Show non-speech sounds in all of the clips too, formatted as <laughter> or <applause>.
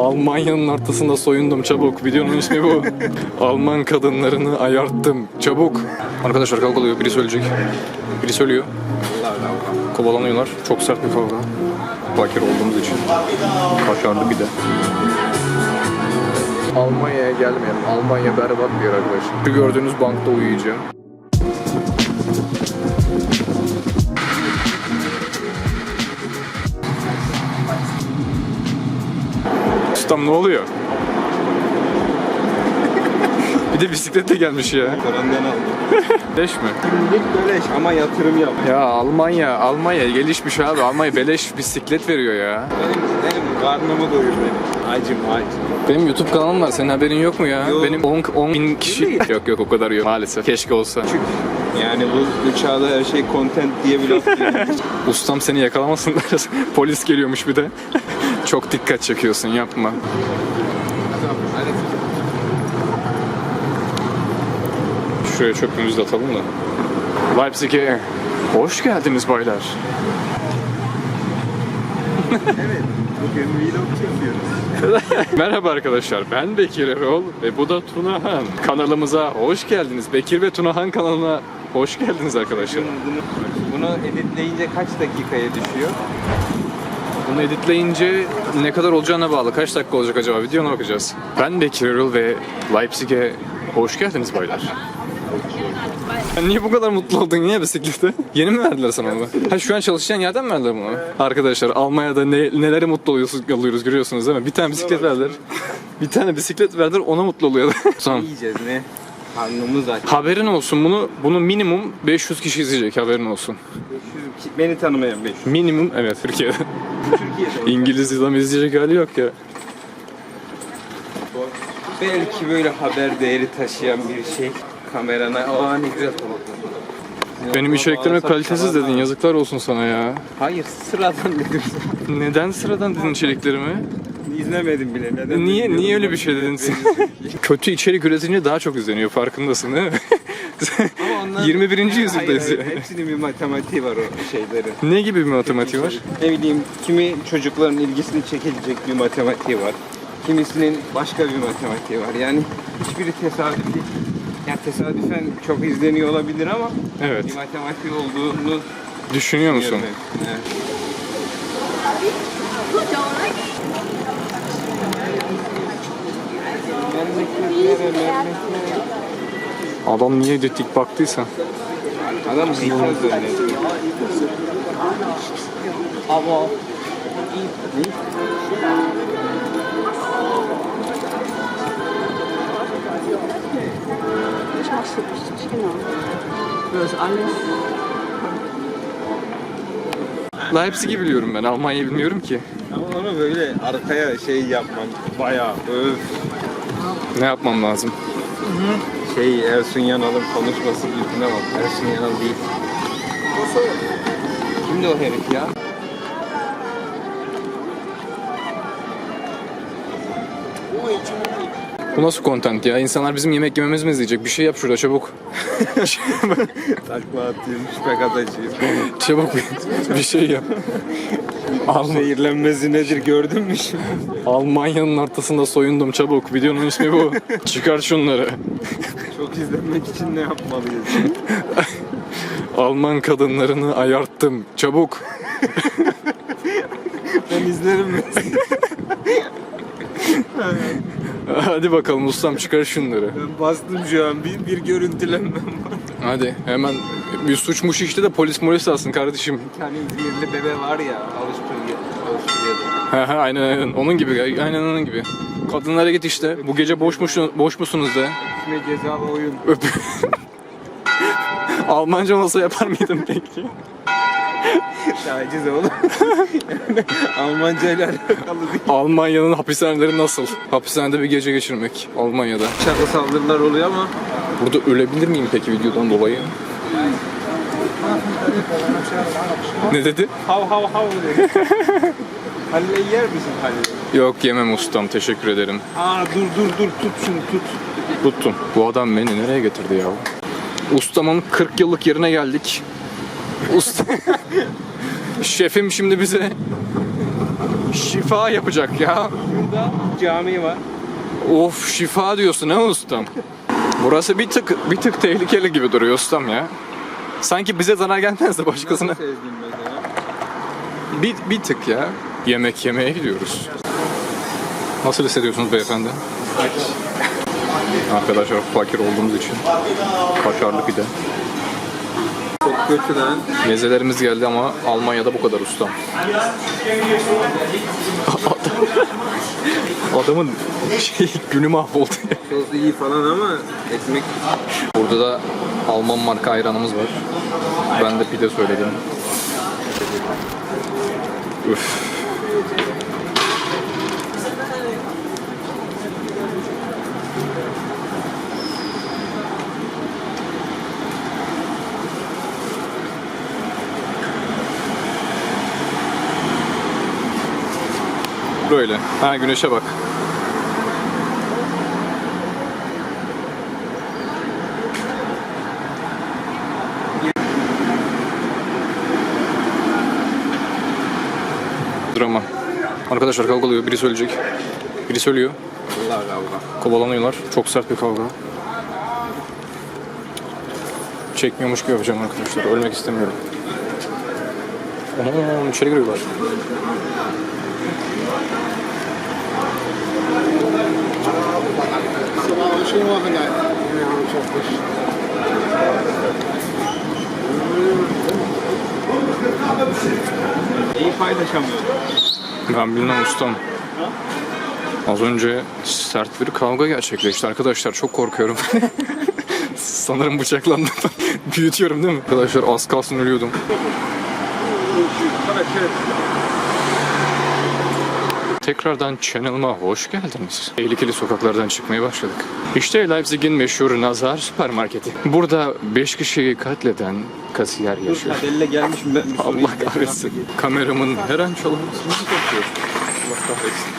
Almanya'nın ortasında soyundum çabuk. Videonun ismi bu. Alman kadınlarını ayarttım. Çabuk. Arkadaşlar kavga oluyor. Biri söyleyecek. Biri söylüyor. Kovalanıyorlar. Çok sert bir kavga. Fakir olduğumuz için. Kaşarlı bir de. Almanya'ya gelmeyelim. Almanya berbat bir yer arkadaşlar. Şu gördüğünüz bankta uyuyacağım. Ustam ne oluyor? bir de bisikletle gelmiş ya. Parandan aldım. Beleş mi? Günlük beleş ama yatırım yap. Ya Almanya, Almanya gelişmiş abi. Almanya beleş bisiklet veriyor ya. Benim, benim karnımı doyur benim. Acım acım. Benim YouTube kanalım var. Senin haberin yok mu ya? Yok. Benim 10, 10 bin kişi... yok yok o kadar yok maalesef. Keşke olsa. Küçük. Yani bu, bu çağda her şey content diye bir laf. <laughs> Ustam seni yakalamasınlar. <laughs> Polis geliyormuş bir de. Çok dikkat çekiyorsun yapma. Şuraya çöpümüzü de atalım da. Leipzig'e hoş geldiniz baylar. evet. Bugün vlog çekiyoruz. <laughs> Merhaba arkadaşlar ben Bekir Erol ve bu da Tunahan. Kanalımıza hoş geldiniz. Bekir ve Tunahan kanalına hoş geldiniz arkadaşlar. Bunu editleyince kaç dakikaya düşüyor? Bunu editleyince ne kadar olacağına bağlı. Kaç dakika olacak acaba? Videona bakacağız. Ben Bekir Erol ve Leipzig'e hoş geldiniz baylar. Sen niye bu kadar mutlu oldun niye bisiklete? Yeni mi verdiler sana bunu? Ha şu an çalışacağın yerden mi verdiler bunu? Arkadaşlar Almanya'da ne, nelere mutlu oluyoruz, oluyoruz görüyorsunuz değil mi? Bir tane bisiklet verdiler. Bir tane bisiklet verdiler ona mutlu oluyor. tamam. <laughs> Yiyeceğiz ne? Karnımız aç. Haberin olsun bunu bunu minimum 500 kişi izleyecek haberin olsun. 500 ki- Beni tanımayan 500. Minimum evet Türkiye'de. İngiliz izlem izleyecek hali yok ya. Belki böyle haber değeri taşıyan bir şey. Kamerana. Aa ne güzel Benim içeriklerim hep kalitesiz dedin yazıklar olsun sana ya. Hayır sıradan dedim. Neden sıradan dedin içeriklerimi? İzlemedim bile. Neden Niye niye öyle bir şey dedin sen? Kötü içerik üretince daha çok izleniyor farkındasın değil mi? Ama onlar- 21. Hayır, yüzyıldayız hayır, ya. Hepsinin bir matematiği var o şeylerin. Ne gibi bir matematiği var? Ne bileyim kimi çocukların ilgisini çekilecek bir matematiği var. Kimisinin başka bir matematiği var. Yani hiçbiri tesadüfi. Yani tesadüfen çok izleniyor olabilir ama Evet. bir matematiği olduğunu Düşünüyor musun? Evet. Memleketlere. Adam niye dik baktıysa. Adam zihni zannediyor. Ama Ich mach's so richtig, genau. Das ist alles. Leipzig'i biliyorum ben Almanya'yı bilmiyorum ki. Ama onu böyle arkaya şey yapman bayağı öf. Ne yapmam lazım? Şey Ersun Yanal'ın konuşması yüzüne bak. Ersun Yanal değil. Kimdi o herif ya? Bu nasıl content ya? İnsanlar bizim yemek yememizi mi izleyecek? Bir şey yap şurada çabuk. Takla atayım, şüphe atacağım. çabuk bir- bir şey yap. <laughs> Zehirlenmesi nedir gördün mü şimdi? Almanya'nın ortasında soyundum çabuk. Videonun ismi bu. Çıkar şunları. Çok izlenmek için ne yapmalıyız? Alman kadınlarını ayarttım. Çabuk. Ben izlerim? Hadi bakalım ustam çıkar şunları. Ben bastım şu an bir, bir görüntülenmem var. Hadi hemen bir suçmuş işte de polis polis alsın kardeşim. Bir tane zehirli bebe var ya Avusturya, Avusturya'da. Ha aynen aynen onun gibi aynen onun gibi. Kadınlara git işte. Bu gece boş musun, boş musunuz de. İsmi cezalı oyun. Öp. <laughs> Almanca olsa yapar mıydın peki? Taciz oğlum. <laughs> Almanca ile alakalı değil. Almanya'nın hapishaneleri nasıl? Hapishanede bir gece geçirmek Almanya'da. Şaka saldırılar oluyor ama Burada ölebilir miyim peki videodan dolayı? ne dedi? hav hav hav dedi. <laughs> Halil'i yer misin Halil'i? Yok yemem ustam teşekkür ederim. Aa dur dur dur tut şunu tut. Tuttum. Bu adam beni nereye getirdi ya? Ustamın 40 yıllık yerine geldik. Usta... <laughs> Şefim şimdi bize şifa yapacak ya. Burada cami var. Of şifa diyorsun ha ustam. Burası bir tık bir tık tehlikeli gibi duruyor ustam ya. Sanki bize zarar gelmez de başkasına. Bir, bir tık ya. Yemek yemeye gidiyoruz. Nasıl hissediyorsunuz beyefendi? Arkadaşlar fakir olduğumuz için kaşarlı pide. Çok kötü lan. Mezelerimiz geldi ama Almanya'da bu kadar ustam. <laughs> Adamın şey günü mahvoldu. Sos iyi falan ama ekmek Burada da Alman marka ayranımız var. Ben de pide söyledim. Üf. Böyle. Ha güneşe bak. Drama. Arkadaşlar kavga oluyor. Biri söyleyecek. Biri söylüyor. Allah kavga. Kovalanıyorlar. Çok sert bir kavga. Çekmiyormuş gibi yapacağım arkadaşlar. Ölmek istemiyorum. Anam içeri giriyorlar. Neyi paylaşamıyorum? Ben bilmem ustam. Az önce sert bir kavga gerçekleşti arkadaşlar. Çok korkuyorum. <laughs> Sanırım bıçaklandım. <laughs> Büyütüyorum değil mi? Arkadaşlar az kalsın ölüyordum. Tekrardan channel'ıma hoş geldiniz. Tehlikeli sokaklardan çıkmaya başladık. İşte Leipzig'in meşhur Nazar süpermarketi. Burada 5 kişiyi katleden kasiyer yaşıyor. Kaderle gelmişim ben bir. Allah kahretsin. Kameramın her an çalınmasını korkuyor. Allah kahretsin.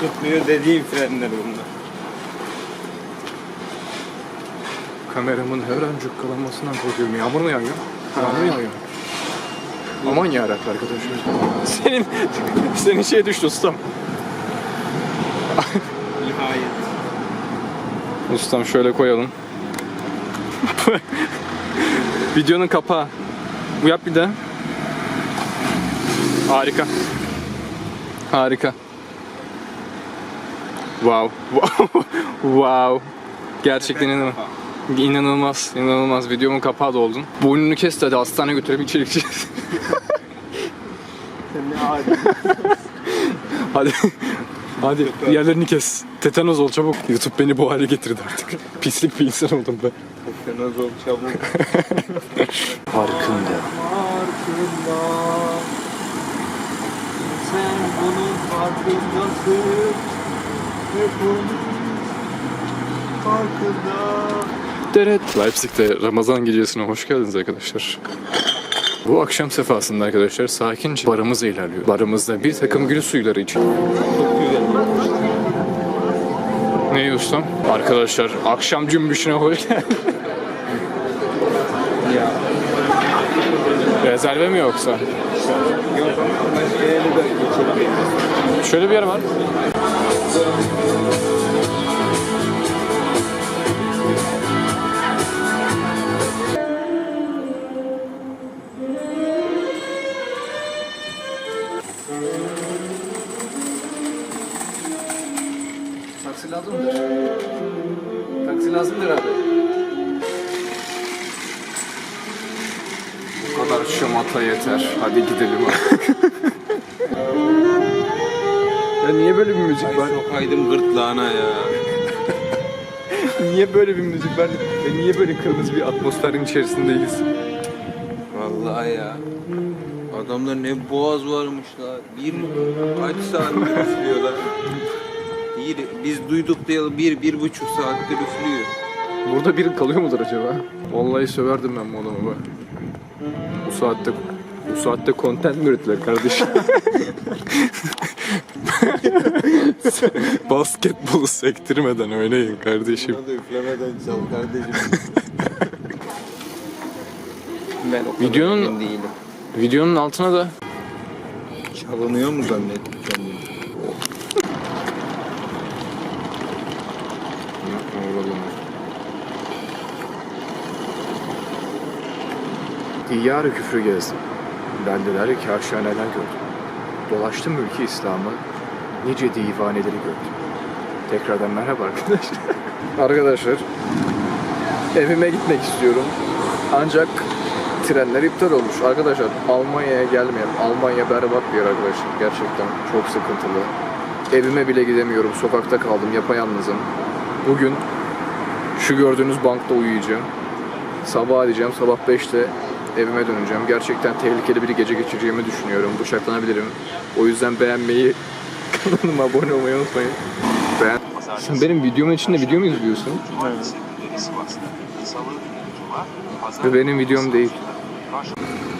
Tutmuyor dediğim frenler bunlar. Kameramın her an cukkalanmasından korkuyorum. Yağmur mu yağıyor? Yağmur yağıyor. Aman yarabbim arkadaşlar. Senin, senin şey düştü ustam. Nihayet. Ustam şöyle koyalım. Videonun kapağı. Bu yap bir de. Harika. Harika. Wow. <laughs> wow. Gerçekten inanılmaz. İnanılmaz, inanılmaz. Videomun kapağı da oldun. Boynunu kes de hadi hastaneye götürüp içerik çekeceğiz. Sen ne adi. <laughs> hadi. Hadi yerlerini kes. Tetanoz ol çabuk. YouTube beni bu hale getirdi artık. <laughs> Pislik bir insan oldum ben. Az ol çabuk. <laughs> Farkında. Farkında. Sen bunun farkındasın. Ve bunun farkında. Evet. Leipzig'te Ramazan gecesine hoş geldiniz arkadaşlar. Bu akşam sefasında arkadaşlar sakince barımız ilerliyor. Barımızda bir takım gül suyları için. Ne ustam? Arkadaşlar akşam cümbüşüne hoş geldin. Ya. Rezerve mi yoksa? Şöyle bir yer var. Taksi lazımdır. Taksi lazımdır abi. Bu kadar şamata yeter. Hadi gidelim artık. <laughs> ya niye böyle bir müzik var? Ay sokaydım gırtlağına ya. <laughs> Niye böyle bir müzik var? Ve niye böyle kırmızı bir atmosferin içerisindeyiz? Vallahi ya. Adamlar ne boğaz varmış la. Bir kaç saattir üflüyorlar. Bir, biz duyduk diye bir, bir buçuk saattir üflüyor. Burada biri kalıyor mudur acaba? Vallahi söverdim ben bu adamı bak. Bu saatte bu saatte content mi ürettiler kardeşim? <laughs> Basketbolu sektirmeden oynayın kardeşim. da üflemeden çal kardeşim. <laughs> ben o kadar Videonun- değilim. Videonun altına da Çalınıyor mu zannettim kendimi? Yapma oğlum. İyyar küfrü gezdim. Beldeler kâşhaneler gördüm. Dolaştım ülke İslam'ı. Nice divaneleri gördüm. Tekrardan merhaba arkadaşlar. arkadaşlar, evime gitmek istiyorum. Ancak trenler iptal olmuş. Arkadaşlar Almanya'ya gelmeyelim. Almanya berbat bir yer arkadaşlar. Gerçekten çok sıkıntılı. Evime bile gidemiyorum. Sokakta kaldım. Yapayalnızım. Bugün şu gördüğünüz bankta uyuyacağım. Sabah edeceğim. Sabah 5'te evime döneceğim. Gerçekten tehlikeli bir gece geçireceğimi düşünüyorum. Bıçaklanabilirim. O yüzden beğenmeyi, <laughs> kanalıma abone olmayı unutmayın. Beğen... Sen benim videomun içinde video mu izliyorsun? Ve benim videom değil. вашому.